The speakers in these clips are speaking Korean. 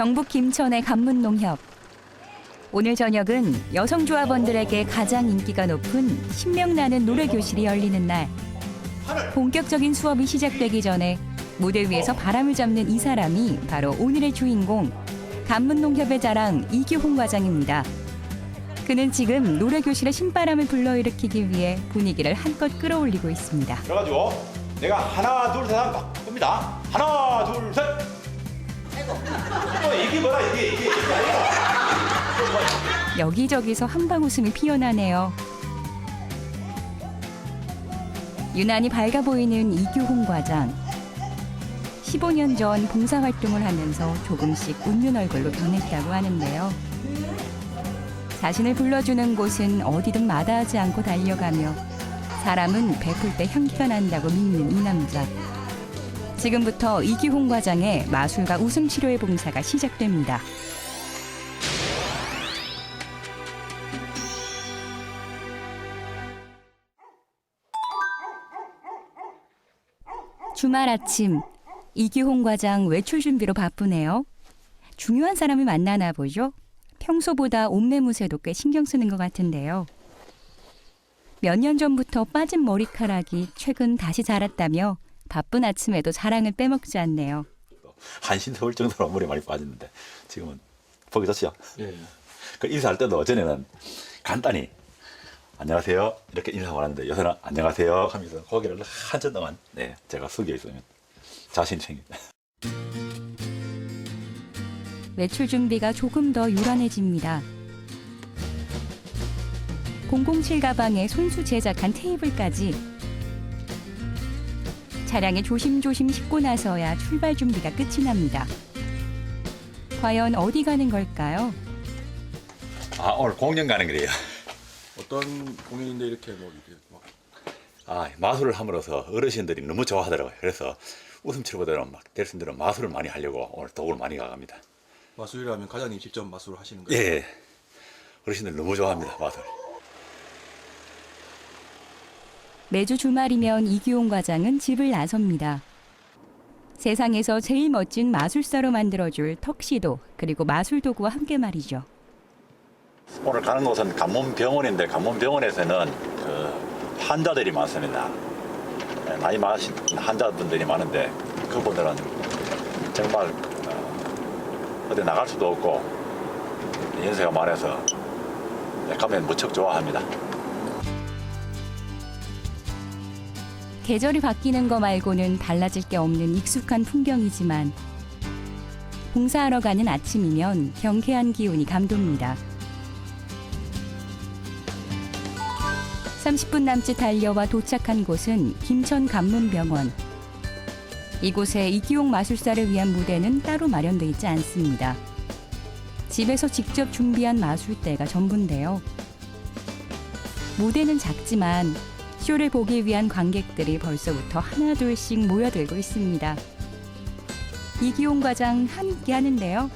경북 김천의 간문농협. 오늘 저녁은 여성 조합원들에게 가장 인기가 높은 신명나는 노래 교실이 열리는 날. 본격적인 수업이 시작되기 전에 무대 위에서 바람을 잡는 이 사람이 바로 오늘의 주인공 간문농협의 자랑 이규홍 과장입니다. 그는 지금 노래 교실의 신바람을 불러일으키기 위해 분위기를 한껏 끌어올리고 있습니다. 그래가지고 내가 하나 둘셋 하면 막 봅니다. 하나 둘 셋. 어, 이게 뭐야 이게 이게 이게 아니라. 여기저기서 한방 웃음이 피어나네요. 유난히 밝아 보이는 이규홍 과장. 15년 전 봉사활동을 하면서 조금씩 웃는 얼굴로 변했다고 하는데요. 자신을 불러주는 곳은 어디든 마다하지 않고 달려가며 사람은 베풀 때 향기가 난다고 믿는 이 남자. 지금부터 이규홍 과장의 마술과 웃음 치료의 봉사가 시작됩니다. 주말 아침 이규홍 과장 외출 준비로 바쁘네요. 중요한 사람을 만나나 보죠. 평소보다 옷매무새도 꽤 신경 쓰는 것 같은데요. 몇 년 전부터 빠진 머리카락이 최근 다시 자랐다며 바쁜 아침에도 자랑을 빼먹지 않네요. 한신 서울 정도로 물이 많이 빠졌는데 지금은 보기 좋죠. 예. 그 인사할 때도 전에는 간단히 안녕하세요 이렇게 인사를 하는데 요새는 안녕하세요 하면서 고개를 한참 동안 네 제가 숙여 있으면 자신 챙깁니다. 외출 준비가 조금 더 요란해집니다. 007 가방에 손수 제작한 테이블까지 차량에 조심조심 싣고 나서야 출발 준비가 끝이 납니다. 과연 어디 가는 걸까요? 아 오늘 공연 가는 길이에요. 어떤 공연인데 이렇게 뭐 이렇게 막 아 마술을 함으로써 어르신들이 너무 좋아하더라고요. 그래서 웃음치료보다는 막 대신들은 마술을 많이 하려고 오늘 도구를 많이 가갑니다. 마술이라면 과장님 직접 마술을 하시는 거예요? 예, 어르신들 너무 좋아합니다 마술. 매주 주말이면 이규용 과장은 집을 나섭니다. 세상에서 제일 멋진 마술사로 만들어줄 턱시도 그리고 마술 도구와 함께 말이죠. 오늘 가는 곳은 간문병원인데 간문병원에서는 그 환자들이 많습니다. 예, 나이 많으신 환자분들이 많은데 그분들은 정말 어, 어디 나갈 수도 없고 연세가 많아서 네, 가면 무척 좋아합니다. 계절이 바뀌는 거 말고는 달라질 게 없는 익숙한 풍경이지만 봉사하러 가는 아침이면 경쾌한 기운이 감돕니다. 30분 남짓 달려와 도착한 곳은 김천 간문병원. 이곳에 이기용 마술사를 위한 무대는 따로 마련돼 있지 않습니다. 집에서 직접 준비한 마술대가 전부인데요. 무대는 작지만 쇼를 보기 위한 관객들이 벌써부터 하나둘씩 모여들고 있습니다. 이기용 과장 함께 하는데요.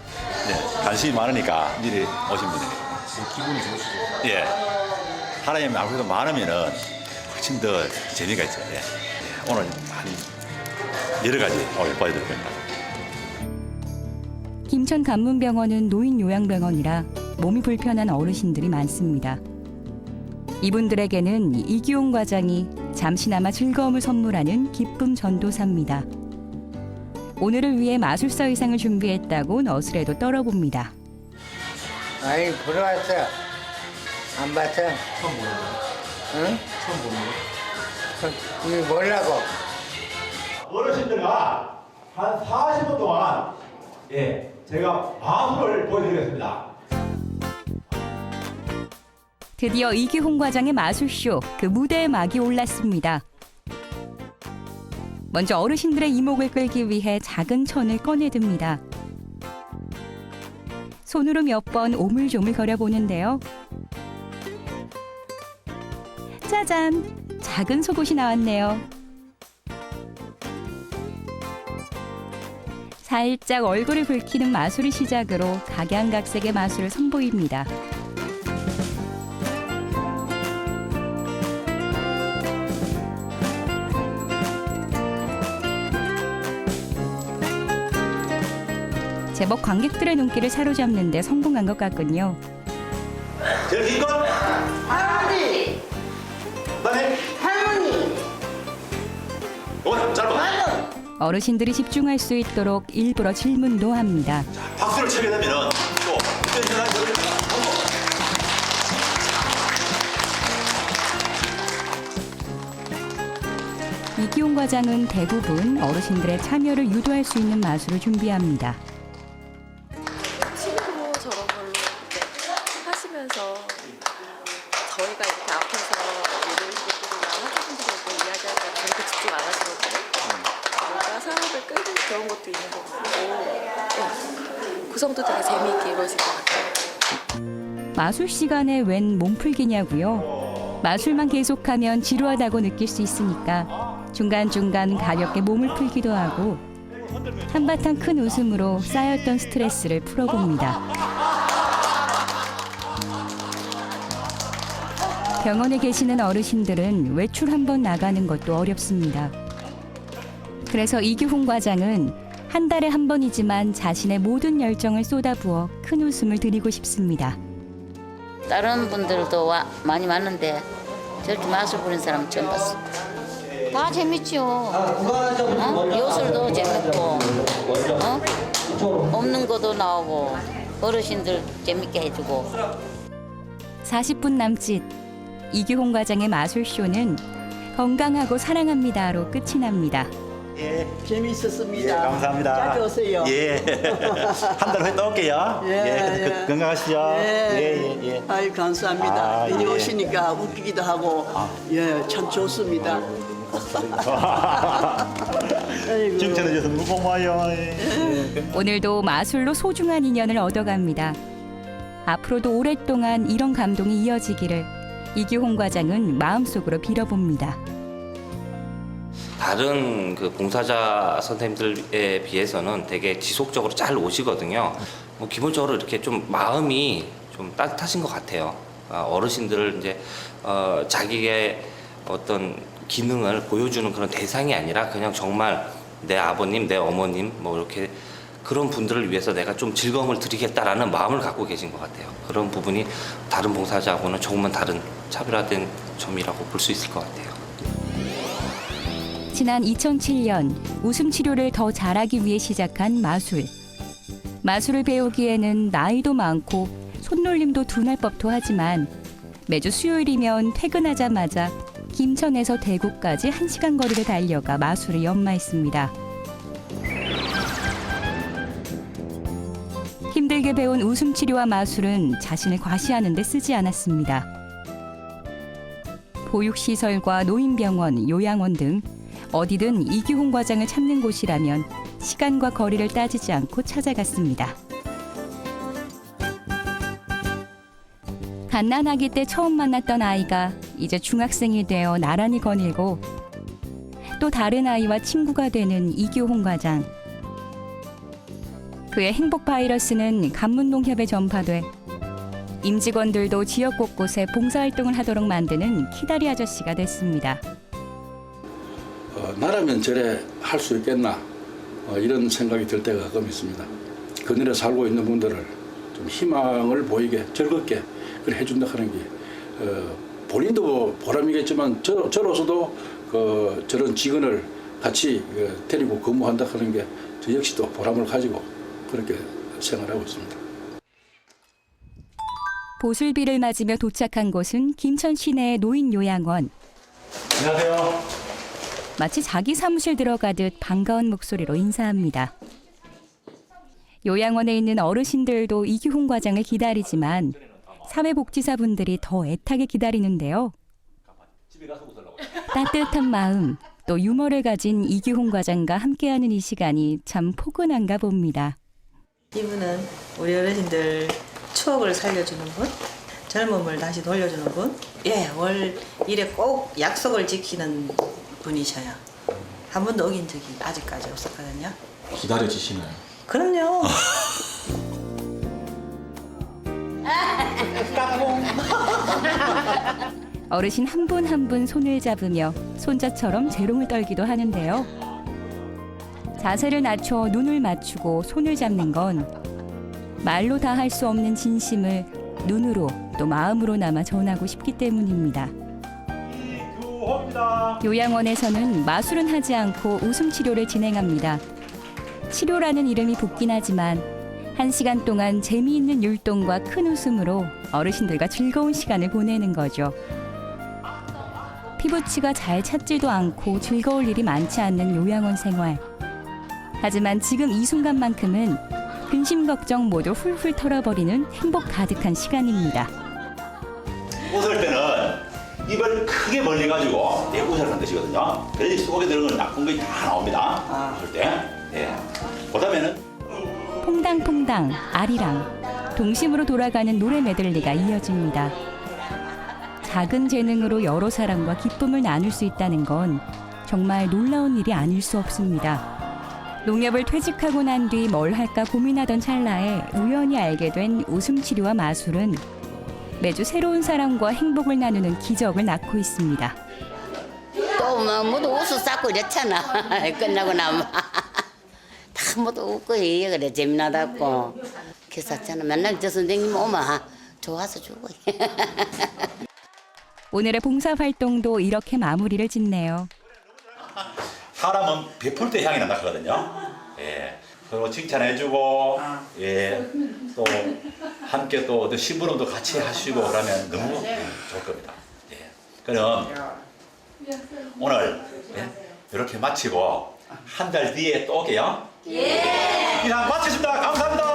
네, 관심이 많으니까 미리 오신 분들이. 뭐 기분이 좋으시죠? 예. 사람이 아무래도 많으면은 훨씬 더 재미가 있죠. 예. 예. 오늘 한 여러 가지 오늘 보여드릴 겁니다. 김천 간문병원은 노인 요양병원이라 몸이 불편한 어르신들이 많습니다. 이분들에게는 이기용 과장이 잠시나마 즐거움을 선물하는 기쁨 전도사입니다. 오늘을 위해 마술사 의상을 준비했다고 너스레도 떨어봅니다. 아니 보러 왔어. 안 봤어? 처음 보는 거예요? 응? 처음 보는 거예요? 이거 뭐라고? 어르신들과 한 40분 동안 예, 제가 마술을 보여드리겠습니다. 드디어 이기홍 과장의 마술쇼 그 무대에 막이 올랐습니다. 먼저 어르신들의 이목을 끌기 위해 작은 천을 꺼내듭니다. 손으로 몇 번 오물조물 거려보는데요. 짜잔! 작은 속옷이 나왔네요. 살짝 얼굴을 붉히는 마술을 시작으로 각양각색의 마술을 선보입니다. 제법 관객들의 눈길을 사로잡는 데 성공한 것 같군요. 제일 긴 건? 할아버지, 그다음에 할머니, 어 짧아. 어르신들이 집중할 수 있도록 일부러 질문도 합니다. 박수를 치게 되면은 또 댄스나 노래를 이기용 과장은 대부분 어르신들의 참여를 유도할 수 있는 마술을 준비합니다. 저희가 이렇게 앞에서 이야기할 때 그렇게 안 하시거든요. 뭔가 사람을 끌는 그런 것도 있는 것 같고 네. 구성도 되게 재미있게 이루어질 것 같아요. 마술 시간에 웬 몸풀기냐고요? 마술만 계속하면 지루하다고 느낄 수 있으니까 중간중간 가볍게 몸을 풀기도 하고 한바탕 큰 웃음으로 쌓였던 스트레스를 풀어봅니다. 병원에 계시는 어르신들은 외출 한번 나가는 것도 어렵습니다. 그래서 이규훈 과장은 한 달에 한 번이지만 자신의 모든 열정을 쏟아부어 큰 웃음을 드리고 싶습니다. 다른 분들도 와, 많이 왔는데 저렇게 마술 부리는 사람 처음 봤어. 다 재밌지요. 어? 요술도 재밌고, 어? 없는 것도 나오고, 어르신들 재밌게 해주고. 40분 남짓 이규홍 과장의 마술쇼는 건강하고 사랑합니다로 끝이 납니다. 예. 재미있었습니다. 예, 감사합니다. 자주 오세요. 예. 한 달 후에 또 올게요. 예, 예. 예. 건강하시죠. 예. 예, 예, 예. 아이 감사합니다. 아, 이리 예. 오시니까 웃기기도 하고 예참 좋습니다. 아이고. 칭찬해주셔서 너무 고마워요. 예. 오늘도 마술로 소중한 인연을 얻어갑니다. 앞으로도 오랫동안 이런 감동이 이어지기를 이규홍 과장은 마음속으로 빌어봅니다. 다른 그 봉사자 선생님들에 비해서는 되게 지속적으로 잘 오시거든요. 뭐 기본적으로 이렇게 좀 마음이 좀 따뜻하신 것 같아요. 아, 어르신들을 이제 어, 자기의 어떤 기능을 보여주는 그런 대상이 아니라 그냥 정말 내 아버님, 내 어머님 뭐 이렇게 그런 분들을 위해서 내가 좀 즐거움을 드리겠다라는 마음을 갖고 계신 것 같아요. 그런 부분이 다른 봉사자하고는 조금은 다른 차별화된 점이라고 볼 수 있을 것 같아요. 지난 2007년 웃음 치료를 더 잘하기 위해 시작한 마술. 마술을 배우기에는 나이도 많고 손놀림도 둔할 법도 하지만 매주 수요일이면 퇴근하자마자 김천에서 대구까지 1시간 거리를 달려가 마술을 연마했습니다. 힘들게 배운 웃음 치료와 마술은 자신을 과시하는 데 쓰지 않았습니다. 보육시설과 노인병원, 요양원 등 어디든 이규홍 과장을 찾는 곳이라면 시간과 거리를 따지지 않고 찾아갔습니다. 갓난아기 때 처음 만났던 아이가 이제 중학생이 되어 나란히 거닐고 또 다른 아이와 친구가 되는 이규홍 과장. 그의 행복 바이러스는 간문농협에 전파돼 임직원들도 지역 곳곳에 봉사활동을 하도록 만드는 키다리 아저씨가 됐습니다. 어, 나라면 저래 할 수 있겠나 어, 이런 생각이 들 때가 가끔 있습니다. 그늘에 살고 있는 분들을 좀 희망을 보이게 즐겁게 그래 해준다 하는 게 어, 본인도 보람이겠지만 저, 저로서도 그, 저런 직원을 같이 그, 데리고 근무한다 하는 게 저 역시도 보람을 가지고 그렇게 생활하고 있습니다. 보슬비를 맞으며 도착한 곳은 김천 시내의 노인 요양원. 안녕하세요. 마치 자기 사무실 들어가듯 반가운 목소리로 인사합니다. 요양원에 있는 어르신들도 이규훈 과장을 기다리지만 사회복지사분들이 더 애타게 기다리는데요. 따뜻한 마음 또 유머를 가진 이규훈 과장과 함께하는 이 시간이 참 포근한가 봅니다. 이분은 우리 어르신들 추억을 살려주는 분, 젊음을 다시 돌려주는 분. 예, 월 일에 꼭 약속을 지키는 분이셔요. 한 번도 어긴 적이 아직까지 없었거든요. 기다려지시나요? 그럼요. 어르신 한 분 한 분 손을 잡으며 손자처럼 재롱을 떨기도 하는데요. 자세를 낮춰 눈을 맞추고 손을 잡는 건 말로 다 할 수 없는 진심을 눈으로 또 마음으로 남아 전하고 싶기 때문입니다. 요양원에서는 마술은 하지 않고 웃음 치료를 진행합니다. 치료라는 이름이 붙긴 하지만 한 시간 동안 재미있는 율동과 큰 웃음으로 어르신들과 즐거운 시간을 보내는 거죠. 피부치가 잘 찾지도 않고 즐거울 일이 많지 않는 요양원 생활. 하지만 지금 이 순간만큼은 근심 걱정 모두 훌훌 털어버리는 행복 가득한 시간입니다. 웃을 때는 입을 크게 벌려 가지고 내 웃을 하는 뜻이거든요. 그래야지 속에 들어가는 나쁜 것이 다 나옵니다. 웃을 때. 예. 그 다음에는 퐁당퐁당, 아리랑, 동심으로 돌아가는 노래 메들리가 이어집니다. 작은 재능으로 여러 사람과 기쁨을 나눌 수 있다는 건 정말 놀라운 일이 아닐 수 없습니다. 농협을 퇴직하고 난 뒤 뭘 할까 고민하던 찰나에 우연히 알게 된 웃음 치료와 마술은 매주 새로운 사람과 행복을 나누는 기적을 낳고 있습니다. 또뭐 모두 웃어 쌓고 이랬잖아. 끝나고 나면 다 모두 웃고 해 그래 재미나다고. 그랬었잖아. 맨날 저 선생님 오면 좋아서 주고. 오늘의 봉사 활동도 이렇게 마무리를 짓네요. 사람은 베풀 때 향이 난다 하거든요. 예. 서로 칭찬해주고, 예. 또 함께 또, 또 심부름도 같이 하시고 그러면 너무 좋을 겁니다. 예. 그럼 오늘 예. 이렇게 마치고 한 달 뒤에 또 올게요. 예. 이상 마치십니다. 감사합니다.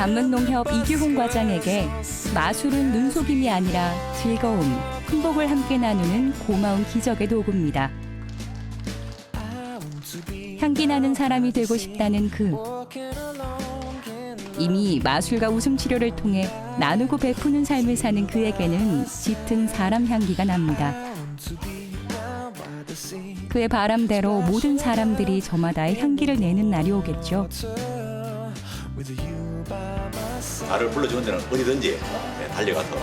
감문농협 이규훈 과장에게 마술은 눈속임이 아니라 즐거움, 행복을 함께 나누는 고마운 기적의 도구입니다. 향기 나는 사람이 되고 싶다는 그 이미 마술과 웃음 치료를 통해 나누고 베푸는 삶을 사는 그에게는 짙은 사람 향기가 납니다. 그의 바람대로 모든 사람들이 저마다의 향기를 내는 날이 오겠죠. 나를 불러주는 데는 어디든지 네, 달려가서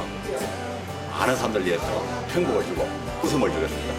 많은 사람들 위해서 행복을 주고 웃음을 주겠습니다.